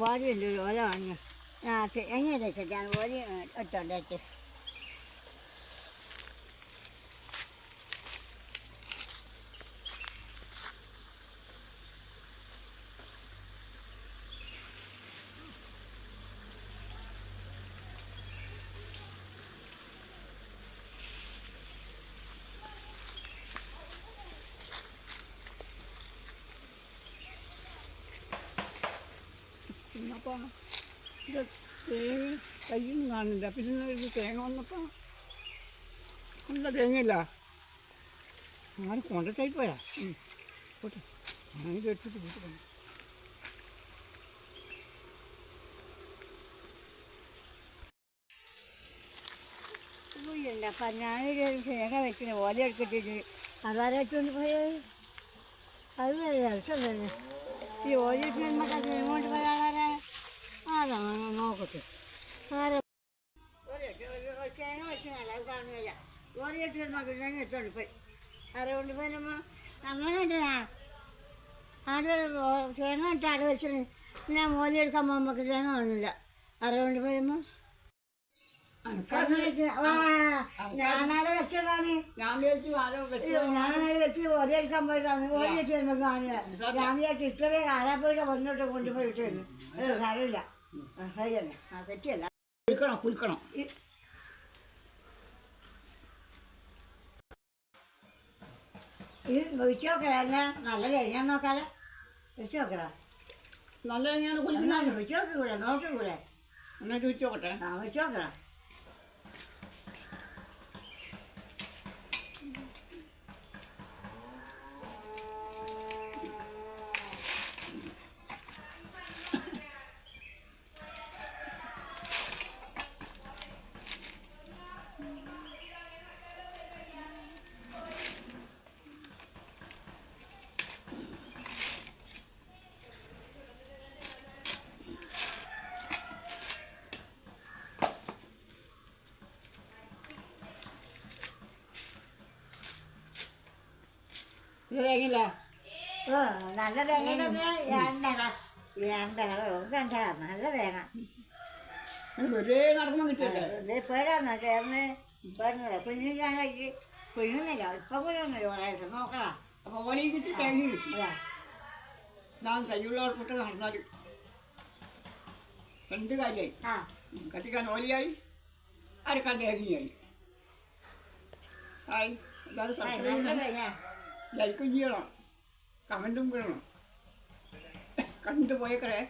ഓലയുണ്ട് ഒരു ഓല വാങ്ങി. ആ എങ്ങനെ ഞാൻ ഓല ഇട്ടുണ്ടേച്ച് പിന്നപ്പോൾ ഇത് തേങ്ങ കയ്യൊന്നും കാണില്ല പിന്നെ ഇത് തേങ്ങ വന്നപ്പോൾ നല്ല തേങ്ങയില്ല. ആരും കൊണ്ടിട്ടായി പോയാ. പോട്ടെ. ഞാനിത് എടുത്തിട്ട് വീട്ടിൽ ഇല്ല അപ്പം ഞാനൊരു തേങ്ങ വെച്ചിന് ഓല എടുത്തിട്ട് അതാരായിട്ടുണ്ട് പോയത് അത് രസം തന്നെ ഈ ഓല ഇട്ട് നമുക്ക് തേങ്ങ കൊണ്ട് പോയ ആളാരാ ആരാ നോക്കട്ടെ ആരാ തേങ്ങ വെച്ച് അത് കാണുന്നില്ല തേങ്ങ പോയി അത് തേങ്ങ ഇട്ട് മോലി എടുക്കാൻ പോകുമ്പോൾ തേങ്ങ കാണില്ല വെച്ചതാണ് ഞാനാണ് വെച്ച് എടുക്കാൻ പോയതാണ് വരുമ്പോൾ ഞാൻ വിചാരിച്ചു ആരാപ്പോയിട്ട് വന്നിട്ട് കൊണ്ടുപോയിട്ട് സാരമില്ല. ആ, ആ തെറ്റിയല്ല കുലുക്കണം കുലുക്കണം ഇത് നോക്കല നല്ല കഴിഞ്ഞാൽ നോക്കാല. നോക്കടാ നല്ല കഴിഞ്ഞാൽ കുലുക്കുന്നത് എന്നാലും വെച്ച് നോക്കൂടെ നോക്കൂടെ എന്നിട്ട് വെച്ച് ആ നോക്കടാ തേങ്ങയില്ല ഓ നല്ല തേങ്ങ രണ്ടട രണ്ടട രണ്ട നല്ല തേങ്ങ ഒരേ നടന്നു കിട്ടിയല്ലേ പേടാന്ന് ചേർന്ന്. പേടുന്നില്ല കുഞ്ഞിനാണെങ്കിൽ കുഞ്ഞുന്നില്ല ഇപ്പം കുഞ്ഞൊന്നുമില്ല വളരെ നോക്കണം അപ്പോൾ ഓലയും കിട്ടി തേങ്ങ കിട്ടില്ല ഞാൻ കയ്യുള്ളവർക്കിട്ട് നടന്നാൽ രണ്ട് കാര്യമായി ആ. കത്തിക്കാൻ ഓലിയായി. അരക്കാൻ തേങ്ങയായി ആയി. എന്താണ് ആ, ലൈക്കും ചെയ്യണം. കമന്റും വിടണം കണ്ടു പോയേക്കറേ